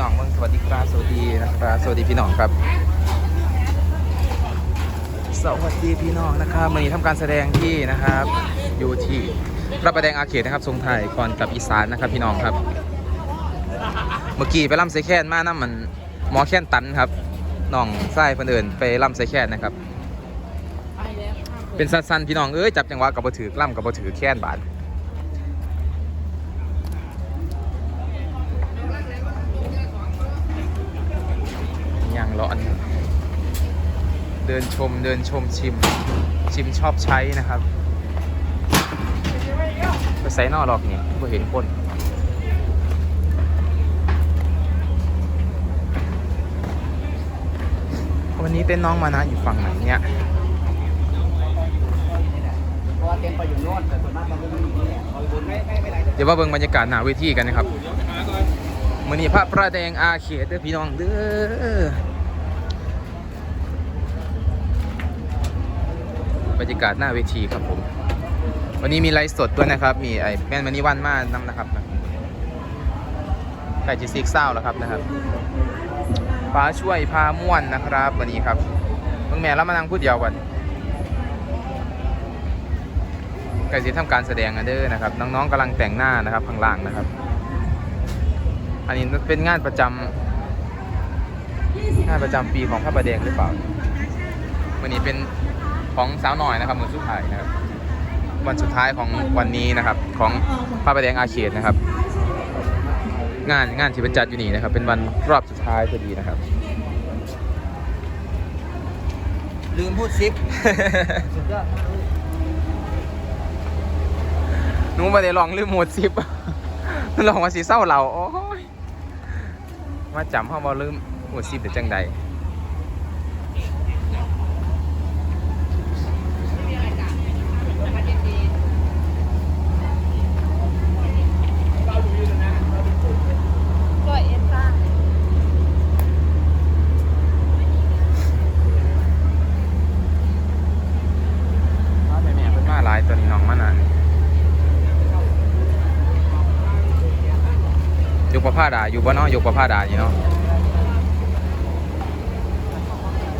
น้องเมืองสวัสดีครับสวัสดีนะครับสวัสดีพี่น้องครับ สวัสดีพี่น้องนะครับวันนี้ทำการแสดงที่นะครับอยู่ที่พระประแดงอาเขตนะครับทรงไทยก่อนกับอีสานนะครับพี่น้องครับ เมื่อกี้ไปล่ำไซแคนมานั่มันหมอแค้นตันครับน้องไส้เพิ่นเดินไปล่ำไซแคนนะครับ เป็นสั้นๆพี่น้องเอ้ยจับจังหวะกับบ่ถือล่ำกับบ่ถือแค้นบาด อย่าง ร้อน เดินชมเดินชมชิม ชิมชอบใช้นะครับไปใส่นอกหรอกเนี่ยไ่เห็นคนวันนี้เต้นน้องมานะอยู่ฝั่งไหนเนี่ยเดี๋ยวว่าเบิ่งบรรยากาศหน้าเวทีกันนะครับมือนี้พระประแดงอาเขตเด้อพี่น้องเด้อ บรรยากาศหน้าเวทีครับผม วันนี้มีไลฟ์สดด้วยนะครับ มีไอ้แม่นมันนี่วันมานำนะครับไก่จีซิกเศร้าแล้วครับนะครับฟ้าช่วยพาม่วนนะครับ วันนี้ครับเมืองแม่แล้วมานั่งพูดเดียวก่อนไก่จีทำการแสดงกันเด้อนะครับ น้องๆกำลังแต่งหน้านะครับข้างล่างนะครับ อันนี้เป็นงานประจำงานประจำปีของพระประแดงหรือเปล่าวันนี้เป็น ของสาวหน่อยนะครับมือสุดท้ายนะครับ วันสุดท้ายของวันนี้นะครับ ของพระประแดงอาเขตนะครับ งานงานที่เป็นจัดอยู่นี่นะครับ เป็นวันรอบสุดท้ายพอดีนะครับ ลืมพูดซิปสุดยอดหนูมาได้ลองลืมโหมดซิปลองมาสีเศร้าเราโอ้ยมาจำเขาบอลืมโหมดซิปเดี๋ยวจังใด ร้อยเอ็ดจ้า มาแม่ๆเพิ่นมาหลายตัวนี้น้องมานานยกประ ผ้าดาอยู่บ่เนาะยกประผ้าดาอยู่เนาะ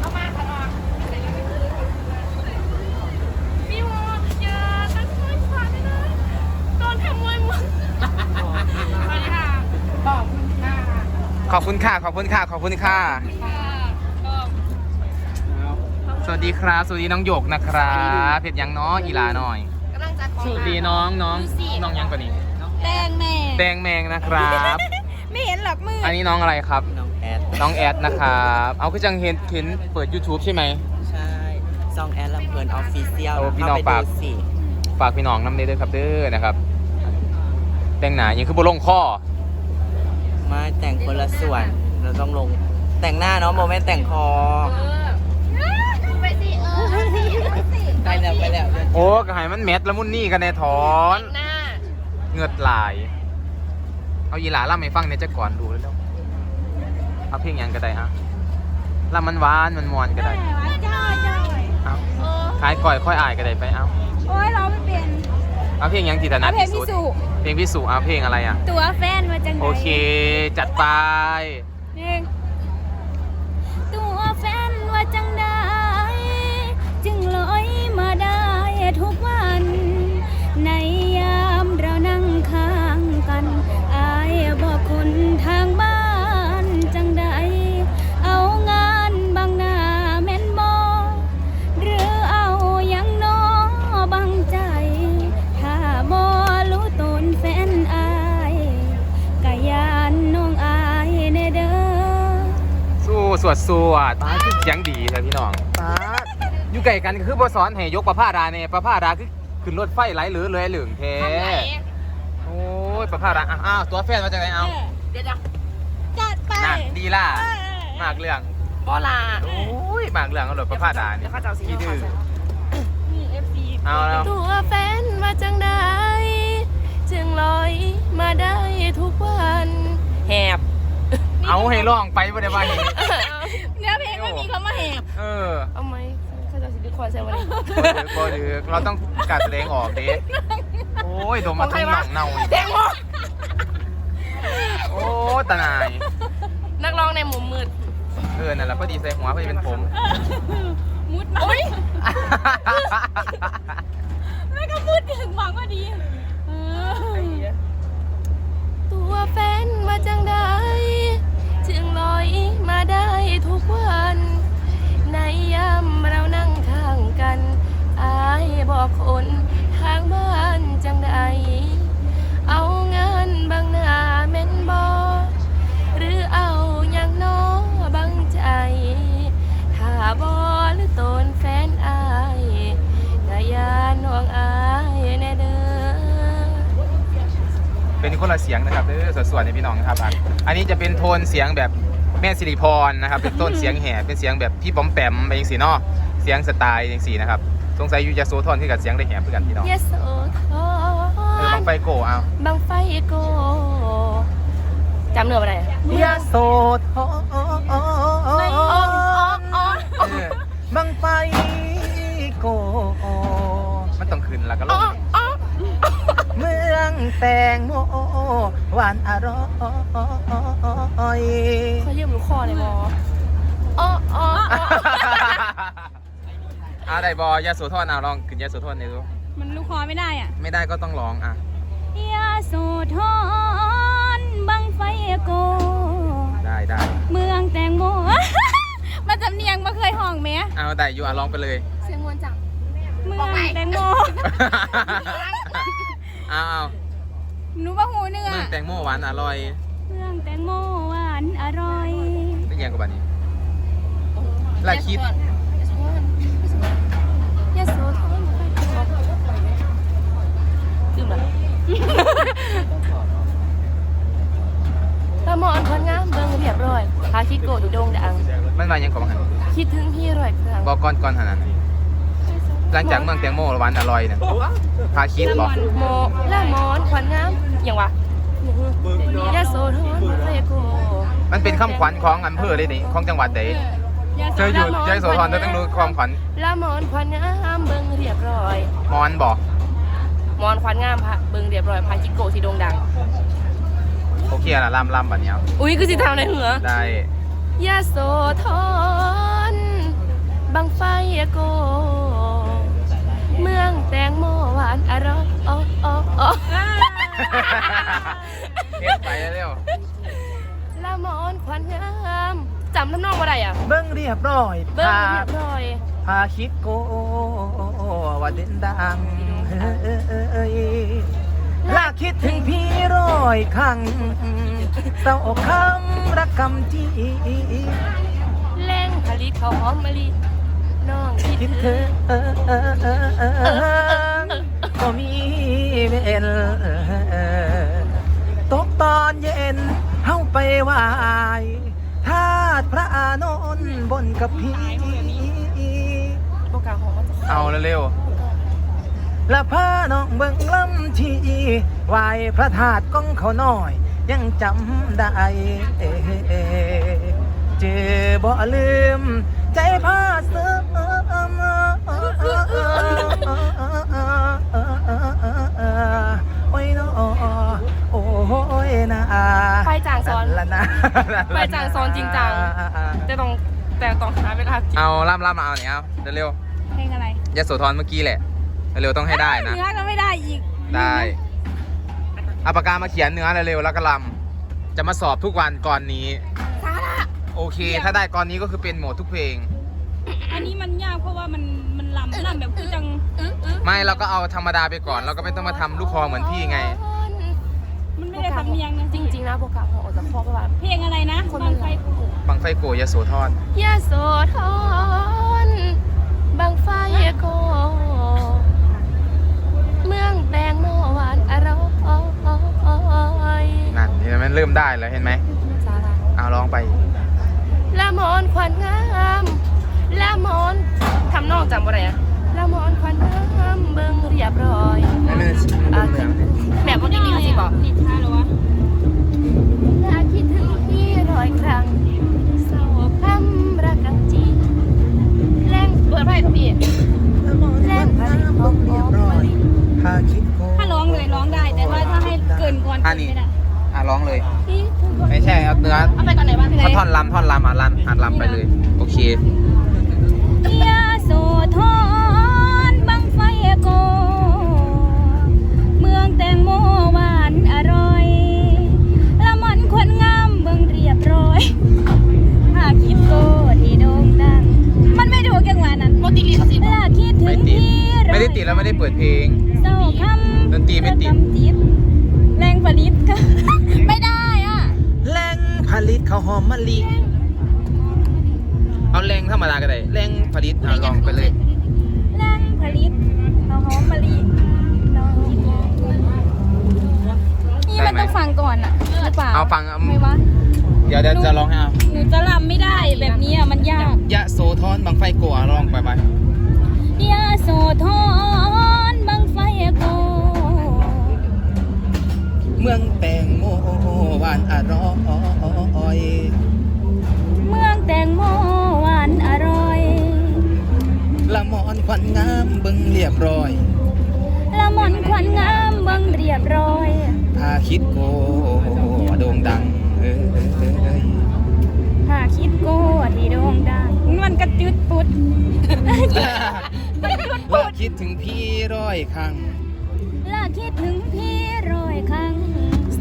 เอามาค่ะน้องมีวออย่าตั้งใจฟังเลยโดนแทงมวยมึงสวัสดีค่ะขอบคุณค่ะ ขอบคุณค่ะ ขอบคุณค่ะขอบคุณค่ะค่ะก็สวัสดีครับ สวัสดีน้องหยกนะครับเผ็ดยังน้องอีหลาหน่อยกำลังจะขอสวัสดีน้องน้องดูสิน้องยังกว่านี้ แตงแม่แดงแมงนะครับ ไม่เห็นหรอกมืออันนี้น้องอะไรครับ น้องแอดน้องแอดนะครับ เอาคือจังเห็นเห็นเปิด YouTube ใช่ไหม ใช่ซองแอดลำเพลินออฟฟิเชียลโอ้พี่น้องเข้าไปฝากดูสิฝากพี่น้องน้ำเด้อเด้อครับเด้อนะครับ แต่งหนายังคือบ่ลงข้อ มาแต่งคนละส่วน เราต้องลง แต่งหน้าเนาะโมเมนต์แต่งคอเออไปสิเออไปสิไปสิไปแล้วไปแล้ว โอ้ก็ให้มันแมทละมุนนี่กันแน่ถอน หน้า เหงือดลาย เอายีหลาล่ำให้ฟังเนี่ยจะก่อนดูแล้วๆเอาเพลงหยังก็ได้ฮะล่ำมันหวานมันมวนก็ได้จ้าจ้าเอาเออขายก่อยค่อยอายก็ได้ไปเอาโอ้ยเราไม่เป็นเอาเพลงหยังจิตนาเอาเพลงที่สุดพิสุเพลงพิสุเอาเพลงอะไรอะ ตัวแฟนมาจังไหนโอเค จัดไปหนึ่งตัวแฟนว่าจังได้จึงลอยมาได้ทุกวันใน สวดสวดป้าคือเสียงดีเลยพี่น้องป้าอยู่ไกลกันคือบสอนให้ยกประผ้าดาเนี่ยประผ้าดาคือขึ้นรถไฟไหลหรือเลยเหลืองแท้โอ้ยประผ้าดาอ้าวอ้าวตัวแฟนมาจากไหนเอาเดี๋ยวจัดไปนั่นดีล่ะมากเรื่องบอลาโอ้ยมากเรื่องเอารถประผ้าดาเนี่ยขี้ดื้อีเอฟซีเอาแล้วตัวแฟนมาจังได้จึงลอยมาได้ทุกวันแหบ เอาให้ร้องไปบ่ได้ว่าเห็นเนื้อเพลงไม่มีคำว่าแหบเออเอาไหมข้าจะสิดิคอยใส่วันนี้บ่ดึกบ่ดึกเราต้องการแสดงออกเด้โอ้ยโดนมาทุ่งหนองเน่าอีกแตงโมโอ้ตาหนายองในมุมมืดเออนั่นแหละพอดีใส่หัวพอดีเป็นผม มุดมาไม่ก็มุดถึงหวังว่าดีเออตัวแฟนมาจังได้ จึงลอยมาได้ทุกวัน ในยามเรานั่งข้างกัน อายบอกคน เป็นคนละเสียงนะครับเด้อส่วนๆในพี่น้องนะครับอันอันนี้จะเป็นโทนเสียงแบบแม่สิริพรนะครับเป็นต้นเสียงแห่เป็นเสียงแบบพี่ปอมแปมไปอย่างสีเนาะเสียงสไตล์อย่างสีนะครับสงสัยอยูจะโซทอนที่กับเสียงได้แห่เพื่อกันพี่น้องยโสธเออรบังไฟโกเอาบังไฟโกจำเนื้อมาได้อะยาโซทอนอ๋ออ๋ออ๋อเออบังไฟโกมันต้องขึ้นแล้วก็ลอ๋องอ๋อ เมืองแตงโมหวานอร่อยเขายืมลูกคอเลยหมออ๋ออ๋ออ๋ออ่าได้บอยาโสธรเอาลองขึ้นยาโสธรหน่อยดู มันลูกคอไม่ได้อะ ไม่ได้ก็ต้องร้องอะยาโสธรบังไฟโก ได้ได้เมืองแตงโมมาจำเนียงมาเคยห้องไหมเอาได้อยู่อะร้องไปเลย เสียงมวนจังเมืองแตงโมเอาเอาหนูว่าหูเนื้อเมืองแตงโมหวานอร่อยเมืองแตงโมหวานอร่อยไม่ยังกับบันนี้ลาคิดยโสธรลืมละตามอนคนงามเบิ่งเรียบร้อยพาคิดโกดูโด่งดังมันมายังกับบังหันคิดถึงพี่ร้อยครั้งบอกก่อนก่อนหันนั้น หลังจากเมืองแตงโมหวานอร่อยเนี่ยพาคิดบอกโมและมอนขวัญงามอย่างวะยโสธรบังไฟโกมันเป็นคำขวัญของอำเภอเลยนี่ของจังหวัดไหนเธออยู่ยาโสธรเธอต้องรู้ความขวัญละมอนขวัญงามเบิ่งเรียบร้อยมอนบอกมอนขวัญงามพะเบิ่งเรียบร้อยพาจิโกะที่โด่งดังโอเคนะล่ำล่ำแบบนี้เอาอุ้ยคือสิทำในหัวได้ยาโสธรบังไฟโก เมืองแตงโมหวานอร่อยอ๋ออ๋ออ๋อเฮ็ดไปเร็วละมอนขวัญงามจำทำนองว่าไรอะ เบิ้งเรียบร้อยเบิ่งพาเรียบร้อยพาคิดโกว่าเด่นดังเอ้ยลาคิดถึงพี่ร้อยครั้งเศร้าคำรักกำจีแรงผลิตข้าวหอมมะลิ น้องคิดถึงก็มีเวนตกตอนเย็นเฮาไปไหวทาดพระอานนท์บนกับพี่โอาสหอมมันจะเอาเร็วๆและพาน้องเบิ่งลำทีไหวพระธาตุก้องเขาน้อย ยังจำได้เจอบ่ลืม ใจพาเสื่อมโอ้ยน้อโอ้ยนะไปจางซ้อนละนะไปจางซ้อนจริงจังแต่ต้องแต่ต้องหาเวลากินเอาล่ำล่ำเอาเนี่ยเอาเร็วเพลงอะไรยาโสธรเมื่อกี้แหละเร็วต้องให้ได้นะเนื้อก็ไม่ได้อีกได้เอาปากกามาเขียนเนื้อเร็วๆแล้วก็ลำจะมาสอบทุกวันก่อนนี้ โอเค ถ้าได้ก่อนนี้ก็คือเป็นหมดทุกเพลง อันนี้มันยากเพราะว่ามันมันลำลำแบบคือจังไม่เราก็เอาธรรมดาไปก่อนเราก็ไม่ต้องมาทำลูกคอเหมือนพี่ไง มันไม่ได้สำเนียงนะจริง ๆ นะโปรแกรมของออกจากคอเพราะว่า เพลงอะไรนะคนบางไฟบังไฟโกยาโสธรยาโสธรบางไฟโกเมืองแตงโมหวานอร่อยนั่นเห็นไหมมันเริ่มได้แล้วเห็นไหมสาระเอาลองไป ละมอนขวัญงามละมอนทำนองจำอะไรอะละมอนขวัญงามเบิ่งเรียบร้อยไม่เป็นมันเหลืองแม่บอกจริงๆสิบอกนิทานเหรอวะถ้าคิดถึงพี่ร้อยครั้งเศร้าคำรักกังจีแรงเปิดไพ่ครับพี่แรงผลิตของหอมมะลิถ้าคิดโกถ้าร้องเลยร้องได้ แต่ว่าถ้าให้เกินก่อนอันนี้ไม่ได้ อะร้ององเลย พี่ถึงก่อนไม่ใช่เอาเนื้อเอาไปก่อนไหนบ้างเอาท่อนลำท่อนลำอะลำอะลำไปเลย โอเค ยาโสธรบังไฟโก เมืองแตงโมหวานอร่อย ละมอนคนงามเบิ่งเรียบร้อยหาคิดโกที่โด่งดัง มันไม่ถูกจังหวะนั้นโมติลีเขาสิบลาคิดถึไม่งติด ที่ไม่ได้ติดแล้วไม่ได้เปิดเพลง เศร้าคำดนตรีไม่ติดระกำจิตแรง ผลิตก็ ไม่ได้อะแรงผลิตข้าวหอมมะลิ เอาแรงธรรมดาก็ได้แรงผลิตอะลองไปเลย แรงผลิตเอาหอมมะลิลองกินนี่มันต้องฟังก่อนอะหรือเปล่าเอาฟังไม่วะเดี๋ยวเดี๋ยวจะลองให้เอาหนูจะรำไม่ได้แบบนี้อะมันยาก ยะโสธรบังไฟกัวลอานอร่อย เมืองแตงโมหวานอร่อย ละมอนควันงามเบึงเรียบร้อย ละมอนควันงามเบังเรียบร้อยพาคิดโกโด่งดังเอ้ยหาคิดโก้ที่โด่งดัง มันกระจุดปุดว่าคิดถึงพี่ร้อยครั้งล่าคิดถึงพี่ร้อยครั้ง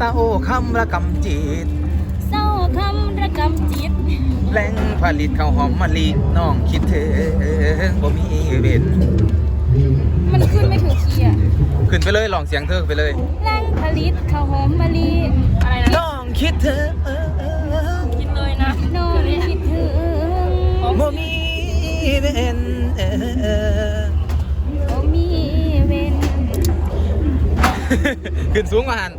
เศร้าคำระกำจิต เศร้าคำระกำจิตแรงผลิตข้าวหอมมะลิน้องคิดถึงบ่มีเว้นมันขึ้นไม่ถึงคีย์อะขึ้นไปเลยลองเสียงเธอไปเลยแรงผลิตข้าวหอมมะลิอะไรนะน้องคิดถึงกินเลยนะน้องคิดถึงบ่มีเว้นบ่มีเว้นขึ้นสูงกว่าหัน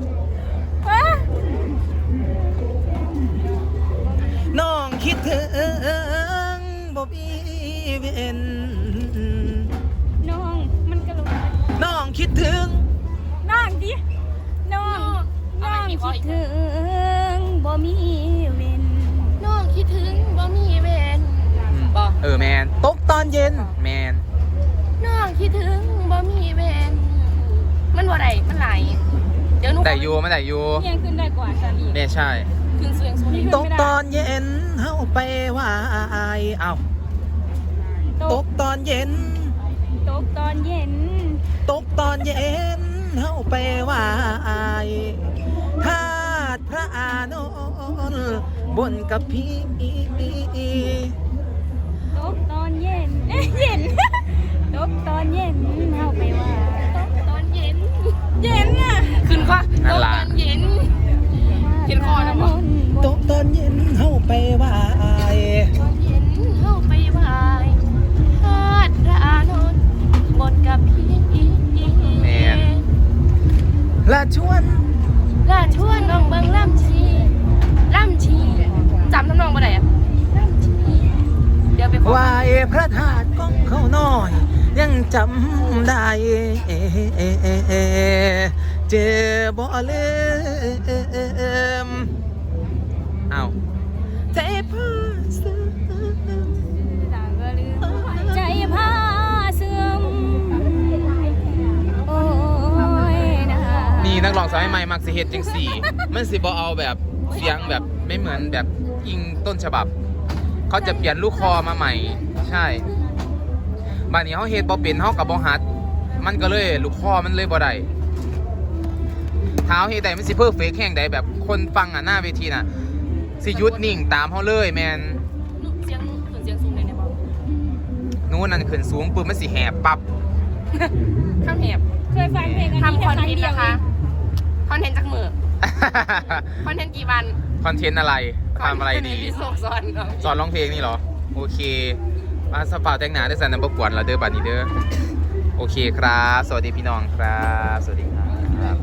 น้องคิดถึงบ่มีเว้นน้องมันกระโดดน้องคิดถึง น้องดิ น้อง น้องคิดถึงบ่มีเว้นน้องคิดถึงบ่มีเวนบ่เออแมนตกตอนเย็นแมนน้องคิดถึงบ่มีเวนมันบ่ได้มันไหลายเดี๋ยวหนูแต่ยูไม่แต่ยูยังขึ้นได้กว่าฉันอีกเนี่ยใช่ ขึ้นเสียงสูงตกตอนเย็นเฮาไปว่ายเอ้าตกตอนเย็น ตกตอนเย็น ตกตอนเย็นเฮาไปว่ายทาดพระอานนท์บนกับพี่ตกตอนเย็นเอ้ยเย็นตกตอนเย็นเข้าไปว่าตกตอนเย็น เย็นอะขึ้นค่ะนั่ตนกล่ะตอนเย็น เห็นคอแล้วปะตกตอนเย็นเฮาไปว่ายตอนเย็นเข้าไปไหว้ทาดพระอานนท์บนกับพี่และชวนลาชวนน้องเบิงล่ำชีล่ำชีจำทำนองบ่ได้อะล่ำชีเดี๋ยวไปขอวายพระธาตุก้องเขาน้อย ยังจำได้ เจอบ่ลืมเอาใจพ่อซื้อใจผ้าเสื่อมโอ้ยนะนี่นักร้องสายใหม่มักสิเฮ็ดจังสี่ มันสิบ่เอาแบบเสียงแบบไม่เหมือนแบบอิงต้นฉบับ เขาจะเปลี่ยนลูกคอมาใหม่ ใช่บานนี้เขาเฮ็ดบ่เป็นเขากับบ่ฮัดมันก็เลยลูกคอมันเลยบ่ได้ เท้าเฮ็ดได้มันสิเพอร์เฟกแห่งใดแบบคนฟังอะหน้าเวทีน่ะสิหยุดนิ่งตามเขาเลยแมนเสียงขึ้นเสียงสูงเลยเนี่ยบอกนู้นนั่นขึ้นสูงปุ๊บมันสิแหบปับข้ามแหบเคยฟังเพลงอันนี้ทำคแค่อนครั้งเทนต์เดียวนะคะเองคอนเทนต์จากมือคอนเทนต์กี่วันคอนเทนต์อะไรทำอะไรดีคอนเทนต์ที่โซกซอนก่อนสอนร้องเพลงนี่เหรอ โอเคมาสปาแต่งหนาด้วยสันนับประกวนเราเด้อบัดนี้เด้อโอเคครับ สวัสดีพี่น้องครับ สวัสดีครับ